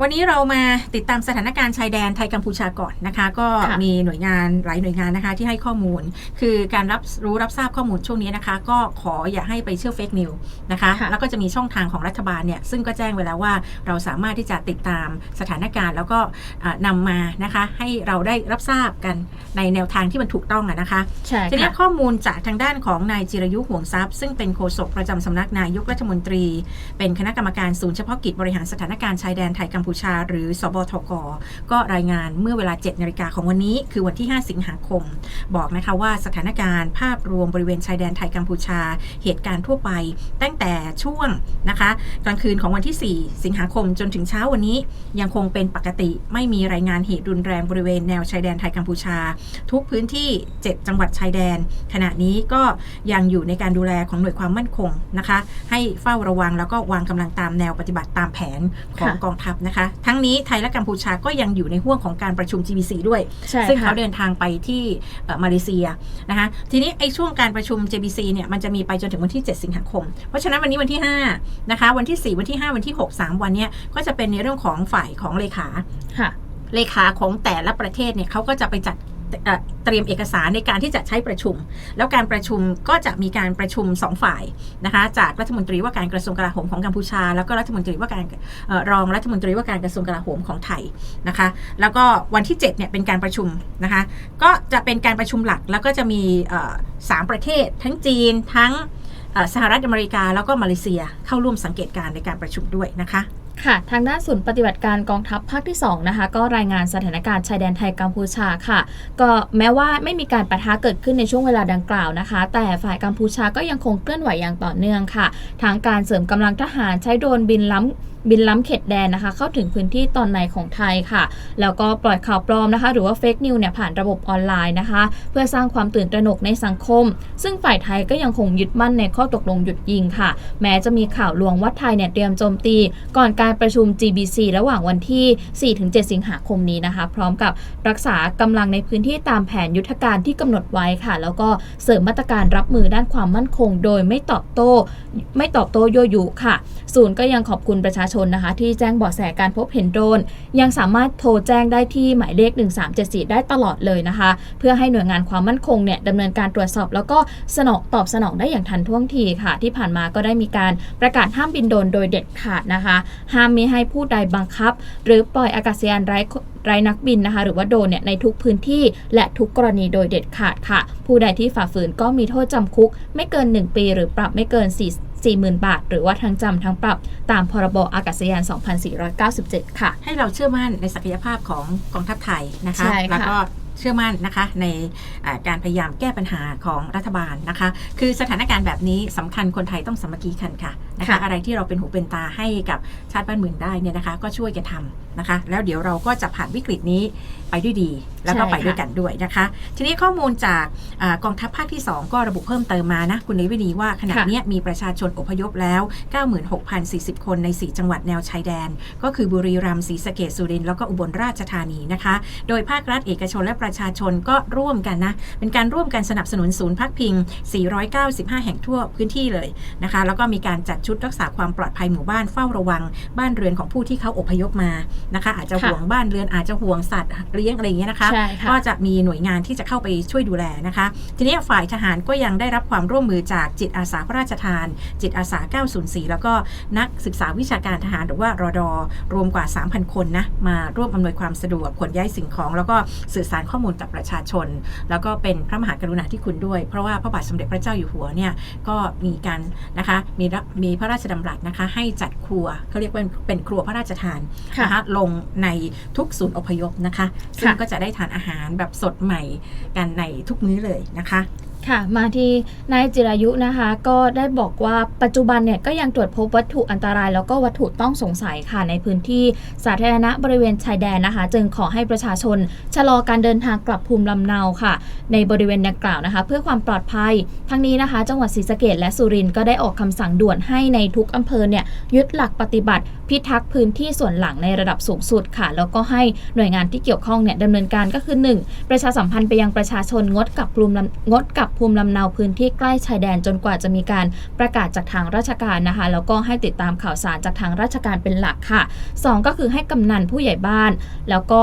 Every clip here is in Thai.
วันนี้เรามาติดตามสถานการณ์ชายแดนไทยกัมพูชาก่อนนะคะ ก็ค่ะมีหน่วยงานหลายหน่วยงานนะคะที่ให้ข้อมูล คือการรับรู้รับทราบข้อมูลช่วงนี้นะคะ ก็ขออย่าให้ไปเชื่อเฟกนิวนะคะค่ะแล้วก็จะมีช่องทางของรัฐบาลเนี่ยซึ่งก็แจ้งไว้แล้วว่าเราสามารถที่จะติดตามสถานการณ์ แล้วก็อ่านำมานะคะให้เราได้รับทราบกันในแนวทางที่มันถูกต้องอะนะคะใช่ทีนี้ค่ะข้อมูลจากทางด้านของนายจิรยุห่วงทรัพย์ ซึ่งเป็นโฆษกประจำสำนักนายกรัฐมนตรี เป็นคณะกรรมการศูนย์เฉพาะกิจบริหารสถานการณ์ชายแดนไทยกัมพูชา หรือสบทก ก็รายงานเมื่อเวลา 7นาฬิกาของวันนี้ คือวันที่ 5 สิงหาคม บอกนะคะว่าสถานการณ์ภาพรวมบริเวณชายแดนไทยกัมพูชา เหตุการณ์ทั่วไป ตั้งแต่ช่วงนะคะกลางคืนของวันที่ 4 สิงหาคมจนถึงเช้าวันนี้ ยังคงเป็นปกติไม่มีรายงานเหตุรุนแรงบริเวณแนวชายแดนไทยกัมพูชา ทุกพื้นที่ 7 จังหวัดชายแดน ขณะนี้ก็ยังอยู่ในการดูแลของหน่วยความมั่นคงนะคะ ให้เฝ้าระวังแล้วก็วางกำลังตามแนวปฏิบัติตามแผนของค่ะกองทัพนะคะทั้งนี้ไทยและกัมพูชาก็ยังอยู่ในห่วงของการประชุม GBC ด้วยใช่ซึ่งค่ะเขาเดินทางไปที่เอ่อมาเลเซียนะคะทีนี้ไอ้ช่วงการประชุม JBC เนี่ยมันจะมีไปจนถึงวันที่ 7 สิงหาคม เพราะฉะนั้นวันนี้วันที่5นะคะวันที่ 4 วันที่ 5 วันที่ 6 3 วันเนี่ยก็จะเป็นในเรื่องของฝ่ายของเลขาค่ะเลขาของแต่ละประเทศเนี่ยเขาก็จะไปจัด เตรียมเอกสารในการที่จะใช้ประชุม แล้วการประชุมก็จะมีการประชุม 2 ฝ่ายนะคะจากรัฐมนตรีว่าการกระทรวงกลาโหมของกัมพูชา แล้วก็รัฐมนตรีว่าการออรองรัฐมนตรีว่าการกระทรวงกลาโหมของไทยนะคะแล้วก็วันที่7เนี่ยเป็นการประชุมนะคะก็จะเป็นการประชุมหลักแล้วก็จะมีสามประเทศ ทั้งจีนทั้งสหรัฐอเมริกาแล้วก็มาเลเซียเข้าร่วมสังเกตการในการประชุมด้วยนะคะ ค่ะทางด้านศูนย์ปฏิบัติการกองทัพภาคที่2นะคะก็รายงานสถานการณ์ชายแดนไทยกัมพูชาค่ะ ก็แม้ว่าไม่มีการประทะเกิดขึ้นในช่วงเวลาดังกล่าวนะคะ แต่ฝ่ายกัมพูชาก็ยังคงเคลื่อนไหวอย่างต่อเนื่องค่ะทางการเสริมกำลังทหารใช้โดรนบินล้ำ บินล้ำเขตแดนนะคะ เข้าถึงพื้นที่ตอนในของไทยค่ะ แล้วก็ปล่อยข่าวปลอมนะคะ หรือว่าเฟกนิวเนี่ยผ่านระบบออนไลน์นะคะ เพื่อสร้างความตื่นตระหนกในสังคม ซึ่งฝ่ายไทยก็ยังคงยึดมั่นในข้อตกลงหยุดยิงค่ะ แม้จะมีข่าวลวงว่าไทยเนี่ยเตรียมโจมตี ก่อนการประชุม GBC ระหว่างวันที่ 4-7 สิงหาคมนี้นะคะ พร้อมกับรักษากำลังในพื้นที่ตามแผนยุทธการที่กำหนดไว้ค่ะ แล้วก็เสริมมาตรการรับมือด้านความมั่นคง โดยไม่ตอบโต้ ไม่ตอบโต้ยั่วยุค่ะ ศูนย์ก็ยังขอบคุณประชาชนนะคะ ที่แจ้งเบาะแสการพบเห็นโดรนยังสามารถโทรแจ้งได้ที่หมายเลข 1374 ได้ตลอดเลยนะคะ เพื่อให้หน่วยงานความมั่นคงเนี่ยดำเนินการตรวจสอบ แล้วก็สนองตอบสนองได้อย่างทันท่วงทีค่ะ ที่ผ่านมาก็ได้มีการประกาศห้ามบินโดรนโดยเด็ดขาดนะคะ ห้ามมิให้ผู้ใดบังคับ หรือปล่อยอากาศยานไร้ไร้นักบินนะคะ หรือว่าโดรนเนี่ยในทุกพื้นที่และทุกกรณีโดยเด็ดขาดค่ะ ผู้ใดที่ฝ่าฝืนก็มีโทษจำคุก ไม่เกิน 1 ปีหรือปรับไม่เกิน 4 40,000 บาท หรือว่าทั้งจำทั้งปรับตามพรบอากาศยาน 2497 ค่ะ ให้เราเชื่อมั่นในศักยภาพของกองทัพไทยนะคะใช่ค่ะแล้วก็เชื่อมั่นนะคะในอ่าการพยายามแก้ปัญหาของรัฐบาลนะคะ คือสถานการณ์แบบนี้สำคัญคนไทยต้องสามัคคีกันค่ะนะคะค่ะอะไรที่เราเป็นหูเป็นตาให้กับชาติบ้านเมืองได้เนี่ยนะคะ ก็ช่วยกันทำนะคะ แล้วเดี๋ยวเราก็จะผ่านวิกฤตนี้ไปด้วยดี แล้วก็ใช่ไปด้วยค่ะกันด้วยนะคะ ทีนี้ข้อมูลจากอากองทัพภาคที่ 2 ก็ระบุเพิ่มเติมมานะ คุณนิวินีว่าขณะค่ะเนี้ยมีประชาชนอพยพแล้ว 96,040 คนใน 4 จังหวัดแนวชายแดน ก็คือบุรีรัมย์ศรีสะเกษสุรินทร์แล้วก็อุบลราชธานีนะคะ โดยภาครัฐเอกชนและประชาชนก็ร่วมกันนะ เป็นการร่วมกันสนับสนุนศูนย์พักพิง 495 แห่งทั่วพื้นที่เลยนะคะ แล้วก็มีการจัดชุดรักษาความปลอดภัยหมู่บ้านเฝ้าระวัง บ้านเรือนของผู้ที่เขาอพยพมานะคะ อาจจะค่ะห่วงบ้านเรือนอาจจะห่วงสัตว์เลี้ยงอะไรอย่างเงี้ยนะคะใช่ค่ะก็จะมีหน่วยงานที่จะเข้าไปช่วยดูแลนะคะ ทีนี้ฝ่ายทหารก็ยังได้รับความร่วมมือจากจิตอาสาพระราชทาน จิตอาสา 904 แล้วก็นักศึกษาวิชาการทหารหรือว่ารอดอรวมกว่า 3,000 คนนะมาร่วมอำนวยความสะดวกขนย้ายสิ่งของ แล้วก็สื่อสารข้อมูลกับประชาชน แล้วก็เป็นพระมหากรุณาธิคุณด้วย เพราะว่าพระบาทสมเด็จพระเจ้าอยู่หัวเนี่ยก็มีการนะคะมีรับมีพระราชดำรัสนะคะ ให้จัดครัวเขาเรียกว่าเป็นครัวพระราชทานค่ะนะคะลงในทุกศูนย์อพยพนะคะ ซึ่งค่ะก็จะได้ทานอาหารแบบสดใหม่กันในทุกมื้อเลยนะคะ ค่ะ มาที่นายจิรายุนะคะ ก็ได้บอกว่าปัจจุบันเนี่ยก็ยังตรวจพบวัตถุอันตราย แล้วก็วัตถุต้องสงสัยค่ะในพื้นที่สาธารณะบริเวณชายแดนนะคะ จึงขอให้ประชาชน ชะลอการเดินทางกลับภูมิลำเนาค่ะ ในบริเวณดังกล่าวนะคะ เพื่อความปลอดภัย ทั้งนี้นะคะ จังหวัดศรีสะเกษและสุรินทร์ก็ได้ออกคำสั่งด่วนให้ในทุกอำเภอเนี่ยยึดหลักปฏิบัติพิทักษ์พื้นที่ส่วนหลังในระดับสูงสุดค่ะ แล้วก็ให้หน่วยงานที่เกี่ยวข้องเนี่ยดำเนินการก็คือ 1. ประชาสัมพันธ์ไปยังประชาชนงดกับภูมิงดกับภูมิลำเนาพื้นที่ใกล้ชายแดนจนกว่าจะมีการประกาศจากทางราชการนะคะ แล้วก็ให้ติดตามข่าวสารจากทางราชการเป็นหลักค่ะ 2 ก็คือให้กำนันผู้ใหญ่บ้าน แล้วก็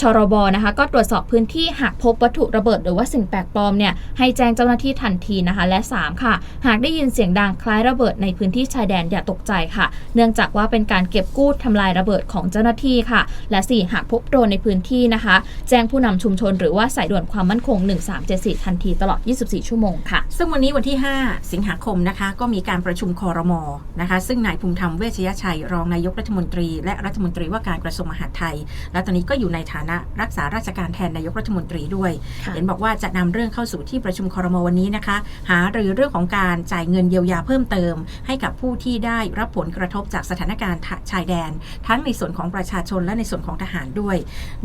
ชรบนะคะก็ตรวจสอบพื้นที่หากพบวัตถุระเบิดหรือว่าสิ่งแปลกปลอมเนี่ยให้แจ้งเจ้าหน้าที่ทันทีนะคะ และ 3 ค่ะ หากได้ยินเสียงดังคล้ายระเบิดในพื้นที่ชายแดนอย่าตกใจค่ะ เนื่องจากว่าเป็นการเก็บกู้ทำลายระเบิดของเจ้าหน้าที่ค่ะ และ 4 หากพบโดรนในพื้นที่นะคะ แจ้งผู้นำชุมชน หรือว่าสายด่วนความมั่นคง 1374 ทันทีตลอด 24 ชั่วโมงค่ะ ซึ่งวันนี้วันที่ 5 สิงหาคมนะคะ ก็มีการประชุมคอรมอนะคะ ซึ่งนายภูมิธรรมเวชยชัย รองนายกรัฐมนตรี และรัฐมนตรีว่าการกระทรวงมหาดไทย และตอนนี้ก็อยู่ในฐานะรักษาราชการแทนนายกรัฐมนตรีด้วยค่ะเห็นบอกว่าจะนำเรื่องเข้าสู่ที่ประชุมคอรมอวันนี้นะคะ หารือเรื่องของการจ่ายเงินเยียวยาเพิ่มเติม ให้กับผู้ที่ได้รับผลกระทบจากสถานการณ์ชายแดน ทั้งในส่วนของประชาชนและในส่วนของทหารด้วย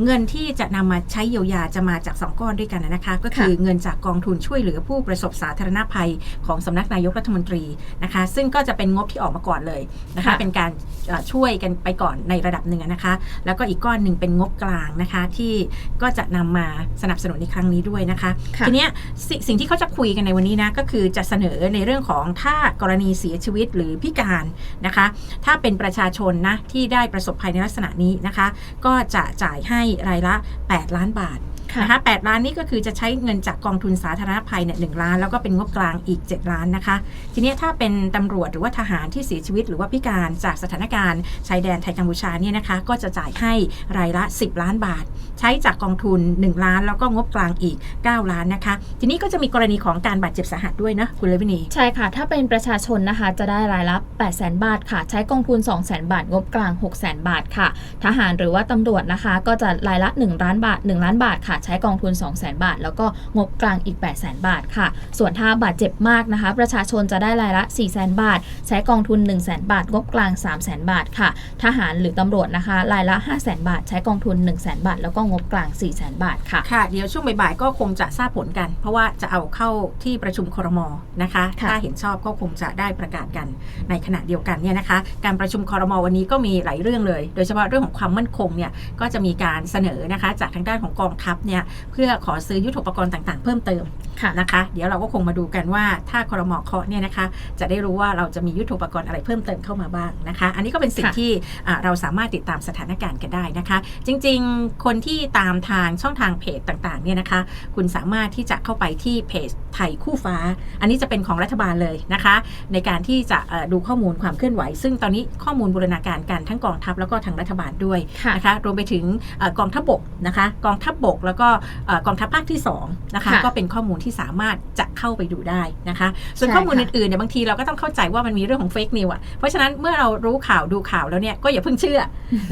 เงินที่จะนำมาใช้เยียวยาจะมาจากสองก้อนด้วยกันนะคะ ก็คือเงินจากกองทุนช่วยเหลือผู้ประสบสาธารณภัยของสำนักนายกรัฐมนตรีนะคะ ซึ่งก็จะเป็นงบที่ออกมาก่อนเลยนะคะค่ะเป็นการเอ่อช่วยกันไปก่อนในระดับหนึ่งนะคะ แล้วก็อีกก้อนหนึ่งเป็นงบกลางนะคะที่ก็จะนำมาสนับสนุนในครั้งนี้ด้วยนะคะค่ะทีเนี้ยสสิ่งที่เขาจะคุยกันในวันนี้นะก็คือจะเสนอในเรื่องของถ้ากรณีเสียชีวิตหรือพิการนะคะ ถ้าเป็นประชาชนนะที่ได้ประสบภัยในลักษณะนี้นะคะ ก็จะจ่ายให้รายละ 8 ล้านบาทค่ะ นะคะ8ล้านนี้ก็คือจะใช้เงินจากกองทุนสาธารณภัยเนี่ยหล้าน แล้วก็เป็นงบกลางอีก 7 ล้านนะคะ ทีเนี้ยถ้าเป็นตำรวจหรือว่าทหารที่เสียชีวิต หรือว่าพิการจากสถานการณ์ชายแดนไทยกัมพูชาเนี่ยนะคะ ก็จะจ่ายให้รายละ 10 ล้านบาท ใช้จากกองทุน 1 ล้าน แล้วก็งบกลางอีก 9 ล้านนะคะ ทีนี้ก็จะมีกรณีของการบาดเจ็บสาหัสด้วยนะคุณเลวินีใช่ค่ะ ถ้าเป็นประชาชนนะคะจะได้รายละ8 0 0 0 0 0บาทค่ะ ใช้กองทุน 2 0 0 0 0 0 บาท งบกลาง 6 0 0 0 0 0 บาทค่ะ ทหารหรือว่าตำรวจนะคะ ก็จะรายละ 1 ล้านบาท 1 ล้านบาทค่ะใช้กองทุน 2 0 0 0 0 0 บาท แล้วก็งบกลางอีก8 0 0 0 0 0 บาทค่ะ ส่วนถ้าบาดเจ็บมากนะคะ ประชาชนจะได้รายละ 4 0 0 0 0 0บาท ใช้กองทุน 1 0 0 0 0 0 บาท งบกลาง3 0 0 0 0 0 บาทค่ะ ทหารหรือตำรวจนะคะ รายละ5 0 0 0 0 0 บาท ใช้กองทุน 1 0 0 0 0 0 บาท แล้วก็งบกลาง4 0 0 0 0 0 บาทค่ะ ค่ะ เดี๋ยวช่วงบ่ายๆ ก็คงจะทราบผลกัน เพราะว่าจะเอาเข้าที่ประชุมครมนะคะค่ะถ้าเห็นชอบก็คงจะได้ประกาศกันในขณะเดียวกันเนี่ยนะคะ การประชุมครมวันนี้ก็มีหลายเรื่องเลย โดยเฉพาะเรื่องของความมั่นคงเนี่ย ก็จะมีการเสนอนะคะ จากทางด้านของกองทัพเนี่ยเพื่อขอซื้อยุทโธปกรณ์ต่างๆ เพิ่มเติมค่ะนะคะ เดี๋ยวเราก็คงมาดูกันว่าถ้าครมเคาะเนี่ยนะคะจะได้รู้ว่าเราจะมียุทโธปกรณ์อะไรเพิ่มเติมเข้ามาบ้างนะคะ อันนี้ก็เป็นสิ่งค่ะที่อ่าเราสามารถติดตามสถานการณ์กันได้นะคะ จริงๆ คนที่ตามทางช่องทางเพจต่างๆเนี่ยนะคะ คุณสามารถที่จะเข้าไปที่เพจไทยคู่ฟ้า อันนี้จะเป็นของรัฐบาลเลยนะคะ ในการที่จะเอ่อดูข้อมูลความเคลื่อนไหว ซึ่งตอนนี้ข้อมูลบูรณาการกันทั้งกองทัพแล้วก็ทางรัฐบาลด้วยค่ะนะคะรวมไปถึงเอ่อกองทัพบกนะคะ กองทัพบกแล้วก็เอ่อกองทัพภาคที่2นะคะค่ะก็เป็นข้อมูลที่สามารถจะเข้าไปดูได้นะคะ ส่วนใช่ข้อมูลค่ะอื่นๆเนี่ยบางทีเราก็ต้องเข้าใจว่ามันมีเรื่องของเฟกนิวอะเพราะฉะนั้นเมื่อเรารู้ข่าวดูข่าวแล้วเนี่ยก็อย่าเพิ่งเชื่อ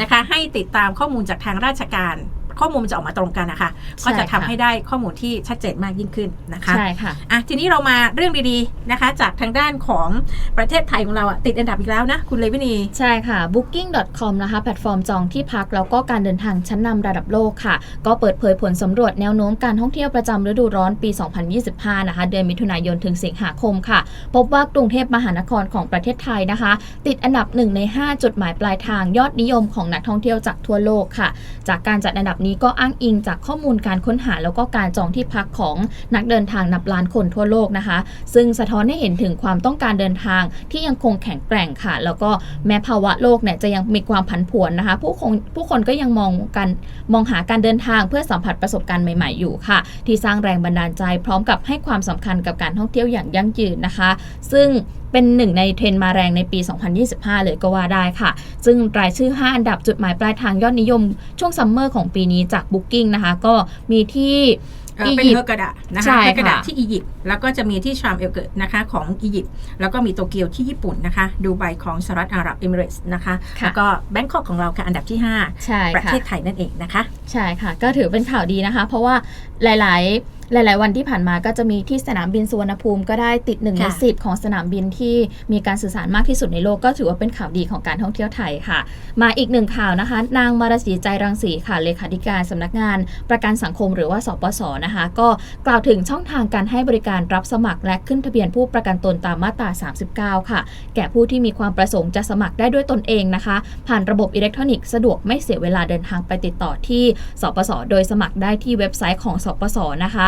นะคะให้ติดตามข้อมูลจากทางราชการ ข้อมูลมันจะออกมาตรงกันนะคะ ก็จะทำให้ได้ข้อมูลที่ชัดเจนมากยิ่งขึ้นนะคะใช่ค่ะอะทีนี้เรามาเรื่องดีๆนะคะ จากทางด้านของประเทศไทยของเราอะติดอันดับอีกแล้วนะคุณเลวินีใช่ค่ะ booking.com นะคะแพลตฟอร์มจองที่พักแล้วก็การเดินทางชั้นนำระดับโลกค่ะ ก็เปิดเผยผลสำรวจแนวโน้มการท่องเที่ยวประจำฤดูร้อนปี 2025 นะคะ เดือนมิถุนายนถึงสิงหาคมค่ะ พบว่ากรุงเทพมหานครของประเทศไทยนะคะ ติดอันดับ1ใน 5 จุดหมายปลายทางยอดนิยมของนักท่องเที่ยวจากทั่วโลกค่ะ จากการจัดอันดับนี้ก็อ้างอิงจากข้อมูลการค้นหาแล้วก็การจองที่พักของนักเดินทางนับล้านคนทั่วโลกนะคะ ซึ่งสะท้อนให้เห็นถึงความต้องการเดินทางที่ยังคงแข็งแกร่งค่ะ แล้วก็แม้ภาวะโลกเนี่ยจะยังมีความผันผวนนะคะ ผู้คนผู้คนก็ยังมองกันมองหาการเดินทางเพื่อสัมผัสประสบการณ์ใหม่ ๆ อยู่ค่ะ ที่สร้างแรงบันดาลใจพร้อมกับให้ความสำคัญกับการท่องเที่ยวอย่างยั่งยืนนะคะ ซึ่ง เป็นหนึ่งในเทรนด์มาแรงในปี 2025 เลยก็ว่าได้ค่ะ ซึ่งรายชื่อ 5 อันดับจุดหมายปลายทางยอดนิยมช่วงซัมเมอร์ของปีนี้จาก Booking นะคะ ก็มีที่เอ่อเป็นอียิปต์เฮอร์กระดะนะใช่คะเฮอร์กระดะค่ะที่อียิปต์แล้วก็จะมีที่ชามเอลเกิดนะคะของอียิปต์แล้วก็มีโตเกียวที่ญี่ปุ่นนะคะ ดูไบของสหรัฐอาหรับเอมิเรตส์นะคะค่ะแล้วก็แบงคอกของเราค่ะอันดับที่ใช่5ประค่ะเทศไทยนั่นเองนะคะ ใช่ค่ะ ก็ถือเป็นข่าวดีนะคะ เพราะว่าหลาย ๆ หลาย ๆ วันที่ผ่านมาก็จะมีที่สนามบินสุวรรณภูมิก็ได้ติดหนึ่งในค่ะสิบของสนามบินที่มีการสื่อสารมากที่สุดในโลกก็ถือว่าเป็นข่าวดีของการท่องเที่ยวไทยค่ะ มาอีกหนึ่งข่าวนะคะ นางมารสีใจรังสีค่ะเลขาธิการสำนักงาน ประกันสังคมหรือว่าสปสนะคะ ก็กล่าวถึงช่องทางการให้บริการรับสมัครและขึ้นทะเบียนผู้ประกันตนตามมาตรา 39 ค่ะ แก่ผู้ที่มีความประสงค์จะสมัครได้ด้วยตนเองนะคะ ผ่านระบบอิเล็กทรอนิกส์สะดวกไม่เสียเวลาเดินทางไปติดต่อที่สปสโดยสมัครได้ที่เว็บไซต์ของสปสนะคะ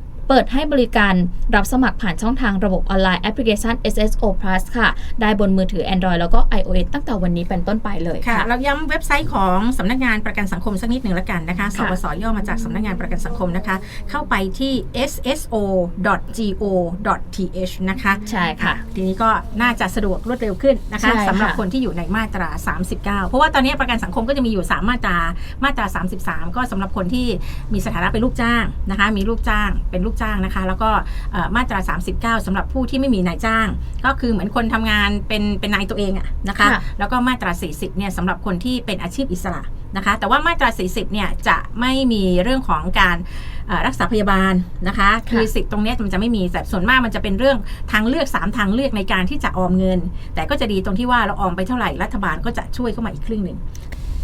เปิดให้บริการรับสมัครผ่านช่องทางระบบออนไลน์แอปพลิเคชัน SSO Plus ค่ะ ได้บนมือถือ Android แล้วก็ iOS ตั้งแต่วันนี้เป็นต้นไปเลยค่ะค่ะเราย้ำเว็บไซต์ของสำนักงานประกันสังคมสักนิดหนึ่งละกันนะคะสค่ะปสย่อมาจากสำนักงานประกันสังคมนะคะ เข้าไปที่ sso.go.th นะคะใช่ค่ะ ทีนี้ก็น่าจะสะดวกรวดเร็วขึ้นนะคะใช่ค่ะสำหรับคนที่อยู่ในมาตรา 39 เพราะว่าตอนนี้ประกันสังคมก็จะมีอยู่ 3 มาตรามาตรา 33 ก็สำหรับคนที่มีสถานะเป็นลูกจ้างนะคะ มีลูกจ้างเป็นลูกจ้างนะคะ แล้วก็เอ่อมาตรา 39สำหรับผู้ที่ไม่มีนายจ้าง ก็คือเหมือนคนทำงานเป็นเป็นนายตัวเองอะนะคะค่ะแล้วก็มาตรา 40 เนี่ยสำหรับคนที่เป็นอาชีพอิสระนะคะ แต่ว่ามาตรา 40 เนี่ยจะไม่มีเรื่องของการเอ่อรักษาพยาบาลนะคะ คือสิทธิ์ตรงเนี้ยมันจะไม่มีแต่ส่วนมากมันจะเป็นเรื่องทางเลือก 3 ทางเลือกในการที่จะออมเงิน แต่ก็จะดีตรงที่ว่าเราออมไปเท่าไหร่รัฐบาลก็จะช่วยเข้ามาอีกครึ่งหนึ่ง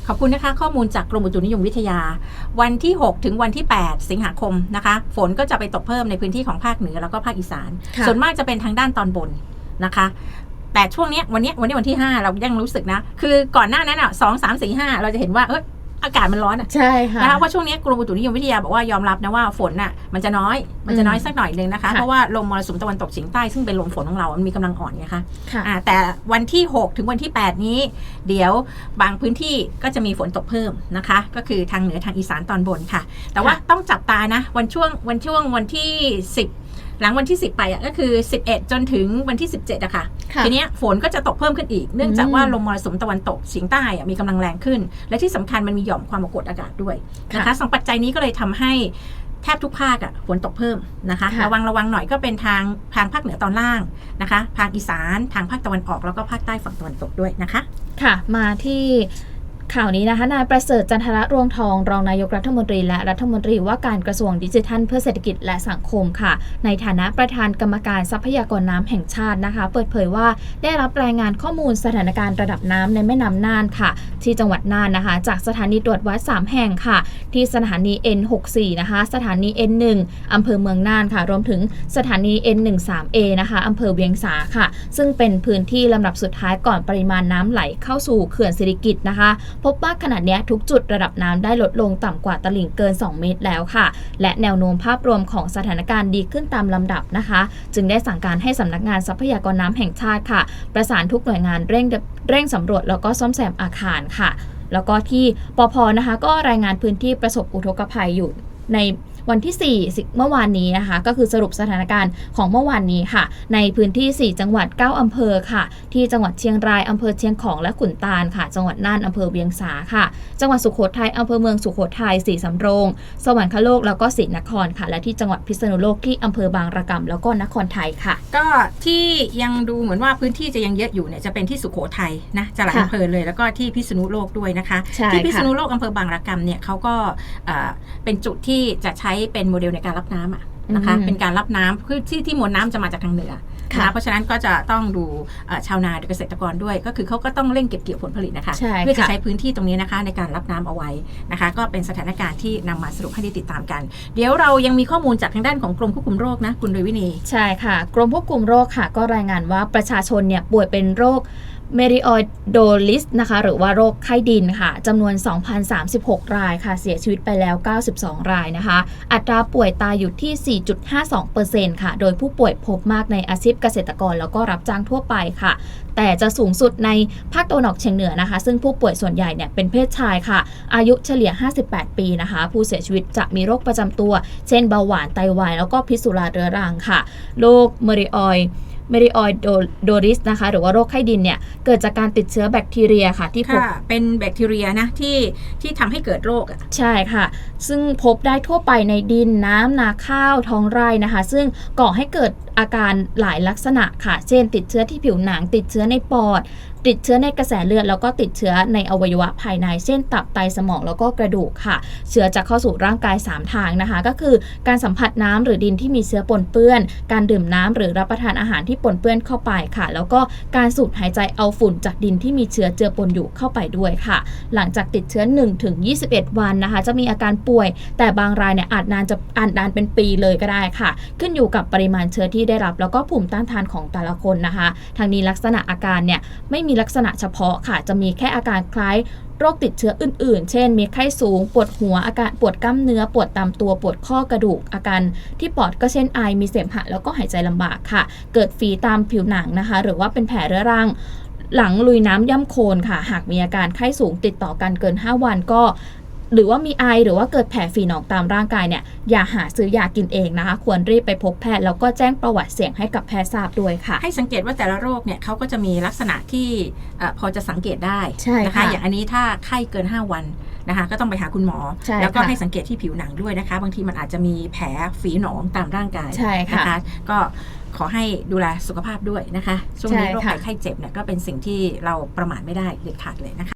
ขอบคุณนะคะ ข้อมูลจากกรมอุตุนิยมวิทยา วันที่ 6 ถึงวันที่ 8 สิงหาคมนะคะ ฝนก็จะไปตกเพิ่มในพื้นที่ของภาคเหนือแล้วก็ภาคอีสานค่ะส่วนมากจะเป็นทางด้านตอนบนนะคะแต่ช่วงเนี้ยวันเนี้ยวันนี้วันที่ 5 เรายังรู้สึกนะ คือก่อนหน้านั้นอะสองสามสี่ห้าเราจะเห็นว่าเอย อากาศมันร้อนอะใช่ค่ะนะคะว่าช่วงนี้กรมอุตุนิยมวิทยาบอกว่ายอมรับนะว่าฝนน่ะมันจะน้อยมันจะน้อยอืมสักหน่อยนึงนะคะค่ะเพราะว่าลมมรสุมตะวันตกเฉียงใต้ซึ่งเป็นลมฝนของเรา มันมีกำลังอ่อนไงคะค่ะอ่าแต่วันที่ 6 ถึงวันที่ 8 นี้ เดี๋ยวบางพื้นที่ก็จะมีฝนตกเพิ่มนะคะ ก็คือทางเหนือทางอีสานตอนบนค่ะ แต่ว่าค่ะต้องจับตานะวันช่วงวันช่วงวันที่ 10 หลังวันที่ 10 ไปอะก็คือ 11 จนถึงวันที่ 17อะค่ะค่ะทีเนี้ยฝนก็จะตกเพิ่มขึ้นอีก เนื่องจากอืมว่าลมมรสุมตะวันตกเฉียงใต้อะมีกำลังแรงขึ้น และที่สำคัญมันมีหย่อมความกดอากาศด้วยนะคะสองปัจจัยนี้ก็เลยทำให้แทบทุกภาคอะฝนตกเพิ่มนะคะค่ะระวังระวังหน่อยก็เป็นทางทางภาคเหนือตอนล่างนะคะทางอีสานทางภาคตะวันออกแล้วก็ภาคใต้ฝั่งตะวันตกด้วยนะคะ ค่ะ มาที่ ข่าวนี้นะคะนายประเสริฐจันทระรวงทอง รองนายกรัฐมนตรีและรัฐมนตรีว่าการกระทรวงดิจิทัลเพื่อเศรษฐกิจและสังคมค่ะ ในฐานะประธานกรรมการทรัพยากรน้ำแห่งชาตินะคะ เปิดเผยว่าได้รับรายงานข้อมูลสถานการณ์ระดับน้ำในแม่น้ำน่านค่ะ ที่จังหวัดน่านนะคะ จากสถานีตรวจวัด 3 แห่งค่ะ ที่สถานี N64 นะคะ สถานี N1 อำเภอเมืองน่านค่ะ รวมถึงสถานี N13A นะคะอำเภอเวียงสาค่ะ ซึ่งเป็นพื้นที่ลำดับสุดท้ายก่อนปริมาณน้ำไหลเข้าสู่เขื่อนสิริกิตนะคะพบว่าขณะเนี้ทุกจุดระดับน้ำได้ลดลงต่ำกว่าตลิ่งเกิน 2 เมตรแล้วค่ะ และแนวโน้มภาพรวมของสถานการณ์ดีขึ้นตามลำดับนะคะ จึงได้สั่งการให้สำนักงานทรัพยากรน้ำแห่งชาติค่ะ ประสานทุกหน่วยงานเร่งเร่งสำรวจแล้วก็ซ่อมแซมอาคารค่ะ แล้วก็ที่ปพนะคะ ก็รายงานพื้นที่ประสบอุทกภัยอยู่ใน วันที่4สิเมื่อวานนี้นะคะ ก็คือสรุปสถานการณ์ของเมื่อวานนี้ค่ะ ในพื้นที่ 4 จังหวัด 9 อำเภอค่ะ ที่จังหวัดเชียงราย อำเภอเชียงของและขุนตาลค่ะ จังหวัดน่าน อำเภอเวียงสาค่ะ จังหวัดสุโขทัย อำเภอเมืองสุโขทัยสีสำโรง สวรรคโลก แล้วก็ศรีนครค่ะ และที่จังหวัดพิษณุโลกที่อำเภอบางระกำแล้วก็นครไทยค่ะ ก็ที่ยังดูเหมือนว่าพื้นที่จะยังเยอะอยู่เนี่ยจะเป็นที่สุโขทัยนะจะหลายค่ะอำเภอเลยแล้วก็ที่พิษณุโลกด้วยนะคะใช่ที่พิษค่ะณุโลกอำเภอบางระกำเนี่ยเขาก็เอ่อเป็นจุดที่จะใช้เป็นโมเดลในการรับน้ำอะนะคะอืมเป็นการรับน้ำคือที่ที่มวลน้ำจะมาจากทางเหนือค่ะนะคะเพราะฉะนั้นก็จะต้องดูเอ่อชาวนาหรือเกษตรกรด้วย ก็คือเขาก็ต้องเร่งเก็บเกี่ยวผลผลิตนะคะใช่เพื่อจะค่ะใช้พื้นที่ตรงนี้นะคะ ในการรับน้ำเอาไว้นะคะ ก็เป็นสถานการณ์ที่นำมาสรุปให้ได้ติดตามกัน เดี๋ยวเรายังมีข้อมูลจากทางด้านของกรมควบคุมโรคนะคุณโดยวินีใช่ค่ะ กรมควบคุมโรคค่ะ ก็รายงานว่าประชาชนเนี่ยป่วยเป็นโรค เมริออยโดลิสนะคะหรือว่าโรคไข้ดินค่ะจำนวน 2,036 รายค่ะ เสียชีวิตไปแล้ว 92 รายนะคะ อัตราป่วยตายอยู่ที่ 4.52%ค่ะ โดยผู้ป่วยพบมากในอาชีพเกษตรกรแล้วก็รับจ้างทั่วไปค่ะ แต่จะสูงสุดในภาคตะวันออกเฉียงเหนือนะคะ ซึ่งผู้ป่วยส่วนใหญ่เนี่ยเป็นเพศชายค่ะ อายุเฉลี่ย 58 ปีนะคะ ผู้เสียชีวิตจะมีโรคประจำตัว เช่นเบาหวานไตวายแล้วก็พิษสุราเรื้อรังค่ะโรคเมริออย เมริออยโดริสนะคะ หรือว่าโรคไข้ดินเนี่ยเกิดจากการติดเชื้อแบคทีเรียค่ะ ที่พบค่ะเป็นแบคทีเรียนะที่ที่ทำให้เกิดโรคอะใช่ค่ะ ซึ่งพบได้ทั่วไปในดินน้ำนาข้าวท้องไร่นะคะ ซึ่งก่อให้เกิด อาการหลายลักษณะค่ะ เช่น ติดเชื้อที่ผิวหนัง ติดเชื้อในปอด ติดเชื้อในกระแสเลือด แล้วก็ติดเชื้อในอวัยวะภายใน เช่น ตับ ไต สมอง แล้วก็กระดูกค่ะ เชื้อจะเข้าสู่ร่างกาย 3 ทางนะคะ ก็คือ การสัมผัสน้ำหรือดินที่มีเชื้อปนเปื้อน การดื่มน้ำหรือรับประทานอาหารที่ปนเปื้อนเข้าไปค่ะ แล้วก็การสูดหายใจเอาฝุ่นจากดินที่มีเชื้อเจือปนอยู่เข้าไปด้วยค่ะ หลังจากติดเชื้อ1ถึง21 วันนะคะ จะมีอาการป่วย แต่บางรายเนี่ยอาจนานจะอาจนานเป็นปีเลยก็ได้ค่ะ ขึ้นอยู่กับปริมาณเชื้อที่ได้รับ แล้วก็ภูมิต้านทานของแต่ละคนนะคะ ทางนี้ลักษณะอาการเนี่ยไม่มีลักษณะเฉพาะค่ะ จะมีแค่อาการคล้ายโรคติดเชื้ออื่นๆ เช่น มีไข้สูง ปวดหัว อาการปวดกล้ามเนื้อ ปวดตามตัว ปวดข้อกระดูก อาการที่ปอดก็เช่นไอ มีเสมหะ แล้วก็หายใจลำบากค่ะ เกิดฝีตามผิวหนังนะคะ หรือว่าเป็นแผลเรื้อรัง หลังลุยน้ำย่ำโคลนค่ะ หากมีอาการไข้สูงติดต่อกันเกิน 5 วันก็ หรือว่ามีไอหรือว่าเกิดแผลฝีหนองตามร่างกายเนี่ยอย่าหาซื้อยากินเองนะคะ ควรรีบไปพบแพทย์แล้วก็แจ้งประวัติเสี่ยงให้กับแพทย์ทราบด้วยค่ะ ให้สังเกตว่าแต่ละโรคเนี่ยเขาก็จะมีลักษณะที่เออพอจะสังเกตได้ใช่นะคะค่ะอย่างอันนี้ถ้าไข้เกิน 5 วันนะคะก็ต้องไปหาคุณหมอใช่แล้วก็ค่ะให้สังเกตที่ผิวหนังด้วยนะคะ บางทีมันอาจจะมีแผลฝีหนองตามร่างกายใช่ค่ะนะคะ ก็ขอให้ดูแลสุขภาพด้วยนะคะ ช่วงนี้ใช่โรคค่ะภัยไข้เจ็บเนี่ยก็เป็นสิ่งที่เราประมาทไม่ได้เด็ดขาดเลยนะคะ